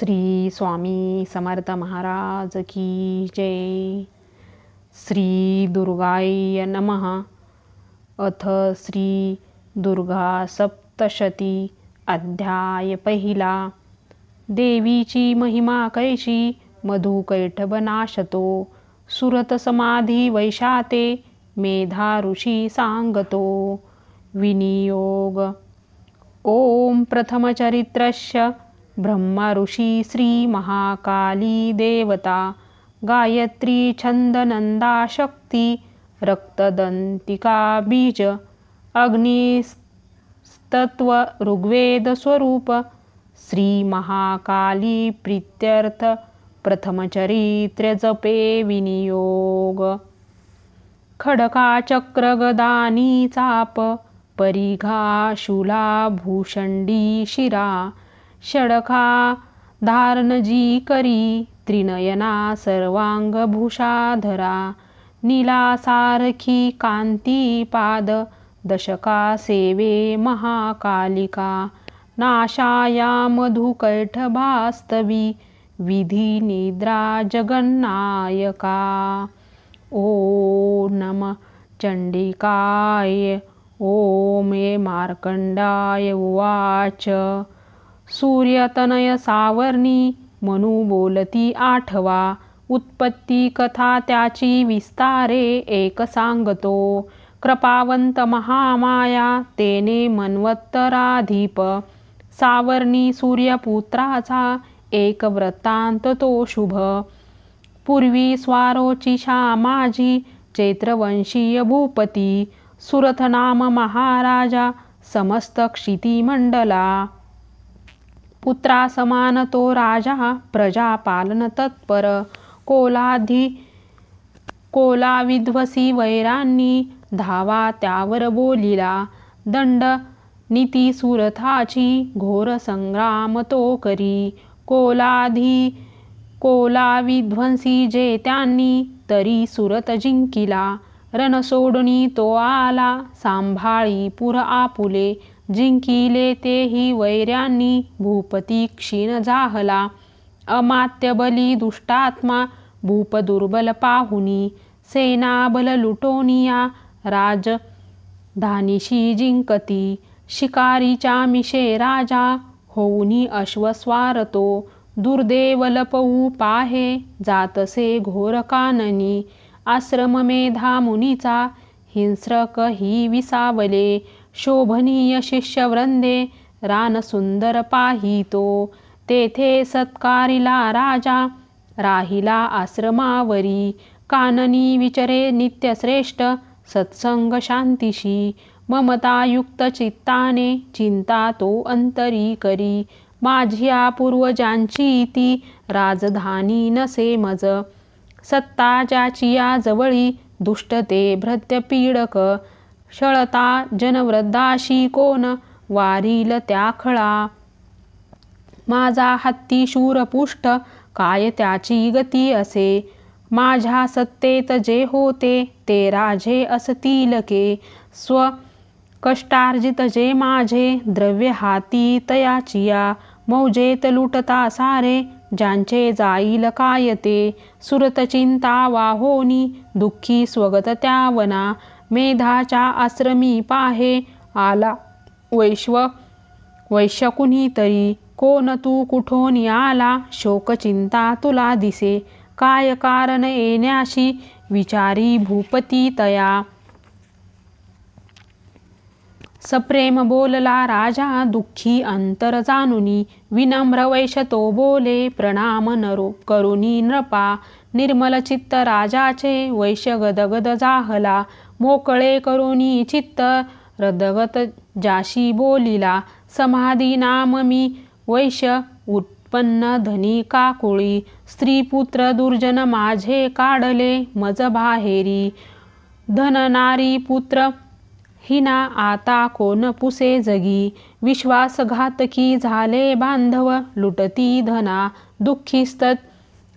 श्री स्वामी समर्थ महाराज की जय। श्री दुर्गाय नमः। अथ श्री दुर्गा सप्तशती अध्याय पहिला। देवीची महिमा कैशी मधुकैठभ नाशतो सुरत समाधी वैशाते मेधा ऋषी सांगतो। विनियोग। ओम प्रथमचरित्रस्य ब्रह्मा ऋषी श्री महाकाली देवता गायत्री छंदनंदा शक्ती रक्तदंतिका बीज अग्निस्तत्व ऋग्वेदस्वरूप श्री महाकाली प्रीत्यर्थ प्रथमचरित्र जपे विनियोग। खडका चक्र गदानी चाप परिघा शुला भूषंडी शिरा षडखा धारणजी करी त्रिनयना सर्वांग भूषाधरा नीला कांती पाद दशका सेवे महाकालिका नाशाया मधुकैठभास्तवी विधी निद्रा जगन्नायका ओ नम चंडिकाय ॐ मे मार्कंडाय उवाच। सूर्यतनय सावर्णी मनू बोलती आठवा. उत्पत्ती कथा त्याची विस्तारे एक सांगतो. कृपावंत महामाया तेने मन्वत्तराधीप. सावर्णी सूर्यपुत्राचा एक वृत्तांत तो शुभ. पूर्वी स्वारोची माझी चैत्रवंशीय भूपती सुरथ नाम महाराजा समस्त क्षितिमंडला. पुत्रा समान तो राजा प्रजा पालन तत्पर। कोलाधी कोला विध्वसी वैरांनी धावा त्यावर बोलिला। दंड नीती सुरथाची घोर संग्राम तो करी। कोलाधी कोला विध्वंसी जे त्यांनी तरी सुरत जिंकिला। रण सोडणी तो आला सांभाळी पुर आपुले। जिंकिले तेही वैर्यांनी भूपती क्षीण जाहला अमात्य बली दुष्टात्मा भूप दुर्बल पाहुनी. सेनाबल लुटोनिया राज धानिशी जिंकती. शिकारीच्या मिशे राजा होऊनी अश्वस्वारतो दुर्देवलपऊ पाहे जातसे घोर काननी. आश्रम मेधा मुनीचा हिंस्रक ही विसावले. शोभनीय शिष्यवृंदे रानसुंदर पाहितो। तेथे सत्कारिला राजा राहिला आश्रमावरी। काननी विचरे नित्यश्रेष्ठ सत्संग शांतिशी। ममतायुक्त चित्ताने चिंता तो अंतरी करी माझ्या पूर्वजांची ती राजधानी नसे मज। सत्ता ज्याची जवळी दुष्टते भ्रत्यपीडक पीडक शळता जनवृद्धाशी कोण वारील त्या खळा? माझा हत्ती शूरपुष्ट काय त्याची गती असे? माझ्या सत्तेत जे होते ते राजे असतील के? स्व कष्टार्जित जे माझे द्रव्य हाती तयाचिया. मौजेत लुटता सारे ज्यांचे जाईल काय ते? सुरत चिंता वाहोनी दुःखी स्वगत त्यावना मेधाच्या आश्रमी पाहे आला. वैश्व वैश्य कुणीतरी? कोण तू कुठून आला शोकचिंता तुला दिसे. काय कारण येण्याशी? विचारी भूपती तया. सप्रेम बोलला राजा दुःखी अंतर जानुनी विनम्र वैश तो बोले प्रणाम नरो करुणी नृपा. निर्मल चित्त राजाचे वैश गदगद जाहला. मोकळे करुणी चित्त रदगत जाशी बोलिला समाधी नाम मी वैश्य उत्पन्न धनी काकुळी. स्त्रीपुत्र दुर्जन माझे काढले मज बाहेरी. धन नारी पुत्र हिना आता कोण पुसे जगी. विश्वासघातकी झाले बांधव लुटती धना. दुःखीस्तत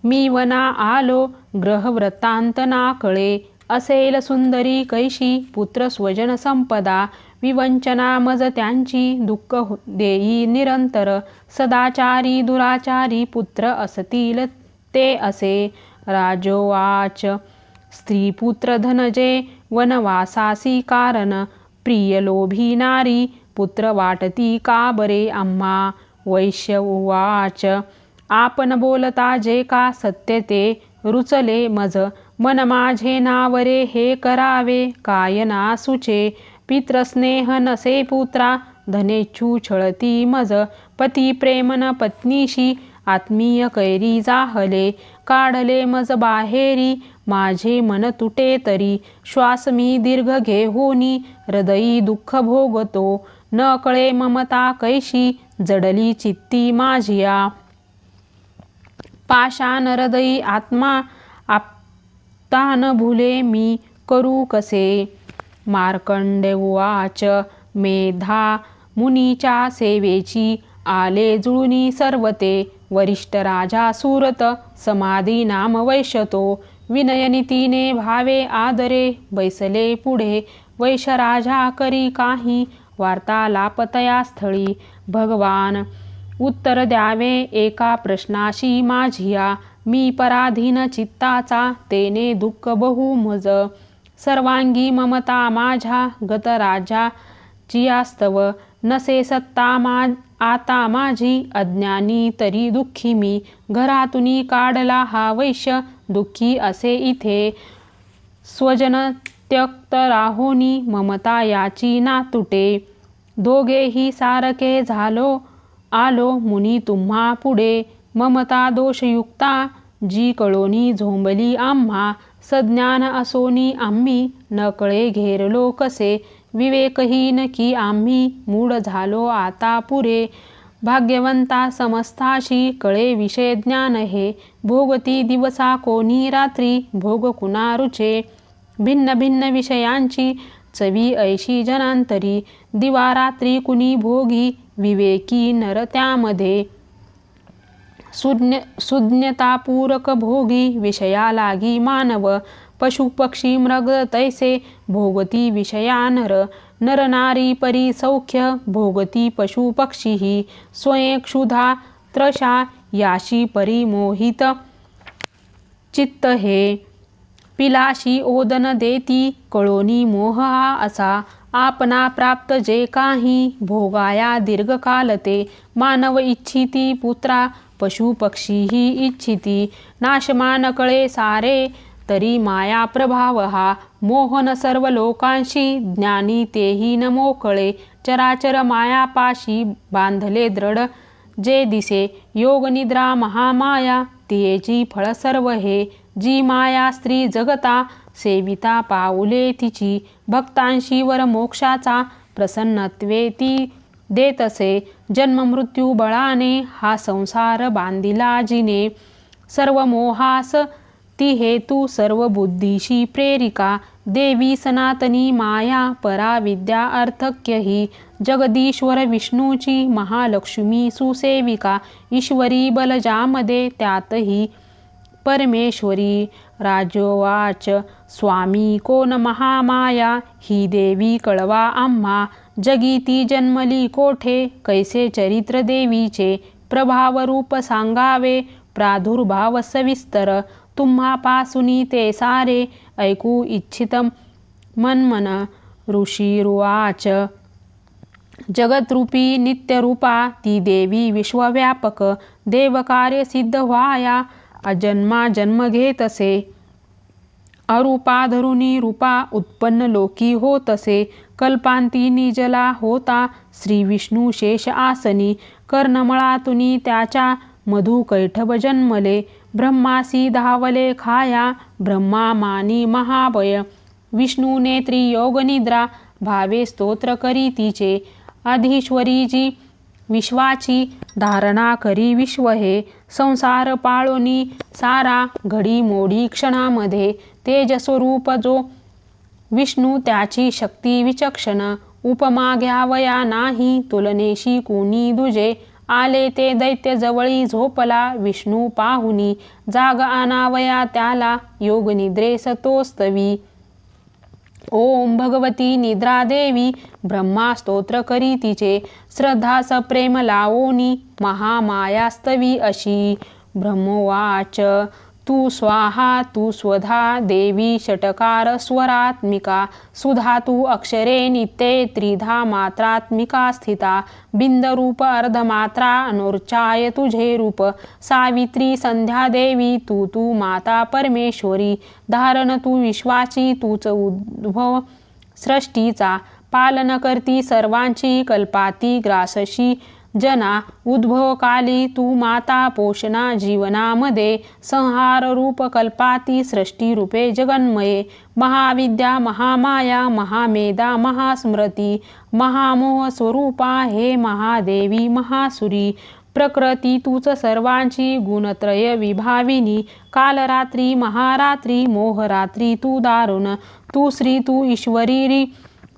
मी वना आलो ग्रहव्रतांत ना कळे असेल सुंदरी कैशी पुत्र स्वजन संपदा विवंचना मज त्यांची दुःख हो- देई निरंतर सदाचारी दुराचारी पुत्र असतील ते असे राजोवाच स्त्री पुत्र धनजे वनवासासी कारण प्रिय लोभी नारी पुत्र वाटती का बरे आम्हा वैश्य उवाच आपण बोलता जे का सत्य ते रुचले मज मन माझे नावरे हे करावे काय ना सुचे पित्रस्नेह नसे पुत्रा धनेच्छू छळती मज पती प्रेमन पत्नीशी आत्मीय कैरी जाहले काढले मज बाहेरी माझे मन तुटे तरी श्वास मी दीर्घ घेऊनी हृदयी दुःख भोगतो न कळे ममता कैशी जडली चित्ती माझिया. पाषाण हृदयी आत्मा आपता भुले मी करू कसे? मार्कंडेवाच मेधा मुनीच्या सेवेची आले जुळुनी सर्वते वरिष्ठ राजा सुरत समाधी नाम वैशतो विनयनितीने भावे आदरे बैसले पुढे वैशराजा करी काही वार्तालापतया स्थळी भगवान उत्तर द्यावे एका प्रश्नाशी माझिया. मी पराधीन चित्ताचा तेने दुःख बहु मज. सर्वांगी ममता माझ्या गतराजा जियास्तव. नसे सत्ता मा आता माझी अज्ञानी तरी दुःखी मी. घरातून काढला हा वैश्य दुःखी असे इथे. स्वजन त्यक्त राहोनी ममता याची ना तुटे. दोघेही सारखे झालो आलो मुनी तुम्हा पुढे. ममता दोषयुक्ता जी कळोनी झोंबली आम्हा. सज्ञान असोनी आम्ही नकळे घेरलो कसे. विवेकहीन की आम्ही मूड झालो आता पुरे. भाग्यवंता समस्ताशी कळे विषय ज्ञान हे. भोगती दिवसा कोणी रात्री भोग कुणा रुचे भिन्न भिन्न विषयांची चवी ऐशी जनांतरी. दिवा रात्री कुणी भोगी विवेकी नर त्यामध्ये. सुज्ञ सुज्ञतापूरक भोगी विषया लागी मानव पशु पक्षी मृग तैसे भोगती विषया नर. नर नारी परी सौख्य भोगती पशु ही स्वयं क्षुधा त्रशा याशी परिमोहित चित्त हे. पिलाशी ओदन देती कळोनी मोह हा असा. आपणा प्राप्त जे काही भोगाया दीर्घकाल ते मानव इच्छिती पुत्रा पशु पक्षीही इच्छिती. नाशमान कळे सारे तरी माया प्रभाव हा मोहन सर्व लोकांशी ज्ञानी तेही न मोकळे. चराचर मायापाशी बांधले दृढ जे दिसे. योग निद्रा महामाया तियेची फळ सर्व हे. जी माया स्त्री जगता सेविता पाऊले तिची भक्तांशी वर मोक्षाचा प्रसन्नत्वे ती देतसे. जन्म मृत्यू बळाने हा संसार बांधिला जिने. सर्व मोहास ती हेतू सर्व बुद्धीशी प्रेरिका. देवी सनातनी माया परा विद्या अर्थक्य ही जगदीश्वर विष्णूची महालक्ष्मी सुसेविका. ईश्वरी बलजामध्ये त्यातही परमेश्वरी राजोवाच स्वामी कोण महामाया ही देवी कळवा आम्हा जगीती जन्मली कोठे कैसे चरित्र देवीचे प्रभाव रूप सांगावे प्रादुर्भाव सविस्तर तुम्हापासुनी ते सारे ऐकू इच्छित मनमन ऋषीरुवाच जगतरूपी नित्यरूपा ती देवी विश्वव्यापक देवकार्य सिद्ध व्हाया अजन्मा जन्म घेतसे अरूपा धरुणी रूपा उत्पन्न लोकी होतसे कल्पांती निजला होता श्री विष्णू शेष आसनी. कर्णमळातुनी त्याच्या मधु कैठब जन्मले. ब्रह्मासी धावले खाया ब्रह्मा मानी महाभय विष्णू नेत्री योगनिद्रा भावे स्तोत्र करी तिचे. अधीश्वरीजी विश्वाची धारणा करी विश्व हे. संसार पाळोनी सारा घडी मोडी क्षणामध्ये. तेजस्वरूप जो विष्णू त्याची शक्ती विचक्षण. उपमा घ्यावया नाही तुलनेशी कुणी दुजे. आले ते दैत्य जवळी झोपला विष्णू पाहुनी. जाग आणावया त्याला योग तोस्तवी सतोस्तवी. ओम भगवती निद्रा देवी ब्रह्मा स्तोत्र करी तिचे श्रद्धा सप्रेम लावोनी महामायास्तवी अशी ब्रह्मोवाच तू स्वाहा तू स्वधा देवी षटकार स्वरात्मिका सुधा तू अक्षरे नित्ये त्रिधा मात्रात्मिका स्थिता बिंदरूप अर्धमात्रा अनुर्चाय तुझे रूप सावित्री संध्या देवी तू तू माता परमेश्वरी धारण तू विश्वाची तूच उद्भव सृष्टीचा पालन करती सर्वांची कल्पाती ग्रासशी जना उद्भव काली तू माता पोषणा जीवनामध्ये संहार रूप कल्पाती सृष्टी रूपे जगन्मये महाविद्या महामाया महामेधा महास्मृती महामोह स्वरूपा हे महादेवी महासुरी प्रकृती तूच सर्वांची गुणत्रय विभाविनी कालरात्री महारात्री मोहरात्री तू दारुण तू श्री तू ईश्वरी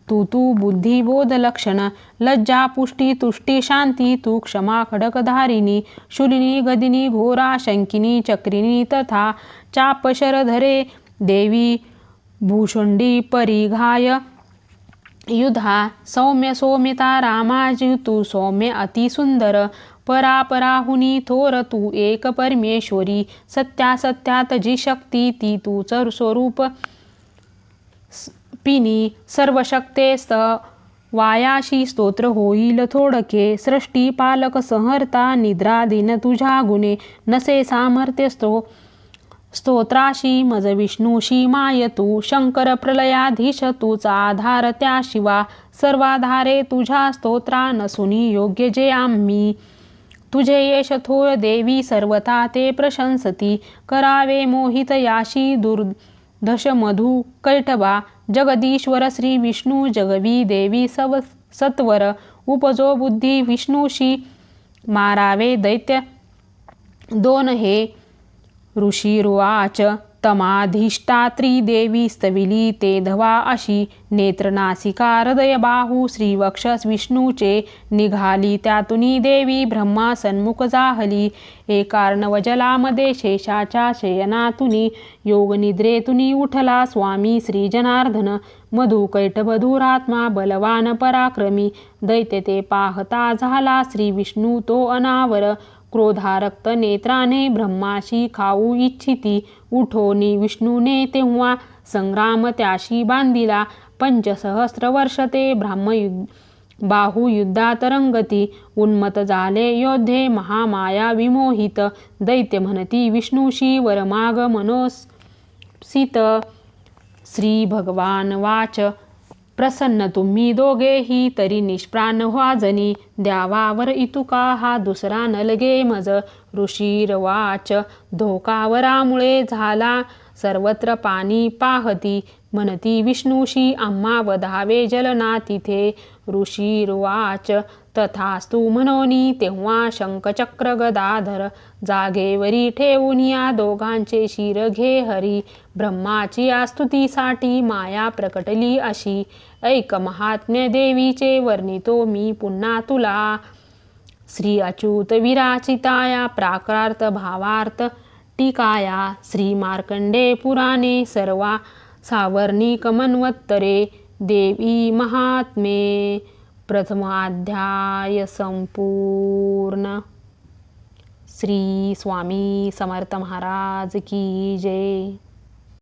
तू तू बुद्धी बोध लक्षण लज्जा पुष्टी तुष्टी शांती तू क्षमा खडकधारिणी शूलिनी गदिनी घोरा शंकिनी चक्रिणी तथा चापशरधरे देवी भूषुंडी परिघाय युधा सौम्य सौम्यता रामाजी तू सौम्य अतिसुंदर परापराहुनी थोर तू एक परमेश्वरी सत्या सत्यात जी शक्ती ती तूच स्वरूप पिनी सर्वशक्तेस्त वायाशी स्तोत्र होईल थोडके सृष्टी पालक संहर्ता निद्रा दिन तुझ्या गुणे नसे सामर्थ्य स्तो स्तोत्राशी मज विष्णूशी माय तू शंकर प्रलयाधीश तूचा आधार त्या शिवा सर्वाधारे तुझ्या स्तोत्रा नसुनी योग्य जे आम्ही. तुझे यश थोर देवी सर्वथा ते प्रशंसती करावे मोहित याशी दुर्दश मधु कैठबा जगदीश्वर श्री विष्णू जगवी देवी सव सत्वर उपजो बुद्धी विष्णूशी मारावे दैत्य दोन हे ऋषीरुवाच तमाधिष्ठात्री देवी स्तविली ते धवा अशी. नेत्रनासिका हृदय बाहू श्रीवक्षस विष्णूचे निघाली त्यातुनी देवी ब्रह्मा सन्मुख जाहली. एकार्णवजलामध्ये शेषाच्या शयनातुनी योगनिद्रेतुनी उठला स्वामी श्री जनार्दन मधुकैटभधुरात्मा बलवान पराक्रमी दैत्य ते पाहता झाला श्री विष्णू तो अनावर. क्रोधारक्त नेत्राने ब्रह्माशी खाऊ इच्छिती. उठोनी विष्णूने तेव्हा संग्राम त्याशी बांधिला. पंचसहस्र वर्ष ते ब्राह्मयुद्ध बाहुयुद्धात रंगती. उन्मत झाले योद्धे महामाया विमोहित. दैत्य म्हणती विष्णूशी वरमाग मनोसित श्री भगवान वाच. प्रसन्न तुम्ही दोघेही तरी निष्प्राण व्हाजनी. द्यावावर इतुका हा दुसरा नलगे मज? ऋषीरवाच धोकावरामुळे झाला. सर्वत्र पाणी पाहती म्हणती विष्णूशी आम्हा वधावे जलना तिथे. ऋषीरवाच तथास्तु म्हणोनी तेव्हा शंखचक्र गदाधर जागेवरी ठेवून या दोघांचे शिर घे हरी. ब्रह्माची आस्तुतीसाठी माया प्रकटली अशी. ऐक महात्म्य देवीचे वर्णितो मी पुन्हा तुला. श्री अच्युत विराचिताया प्राकार्थ भावार्थ टीकाया. श्री मार्कंडे पुराणे सर्वा. सावर्णिक मन्वत्तरे देवी महात्मे. प्रथमाध्याय संपूर्ण. श्री स्वामी समर्थ महाराज की जय.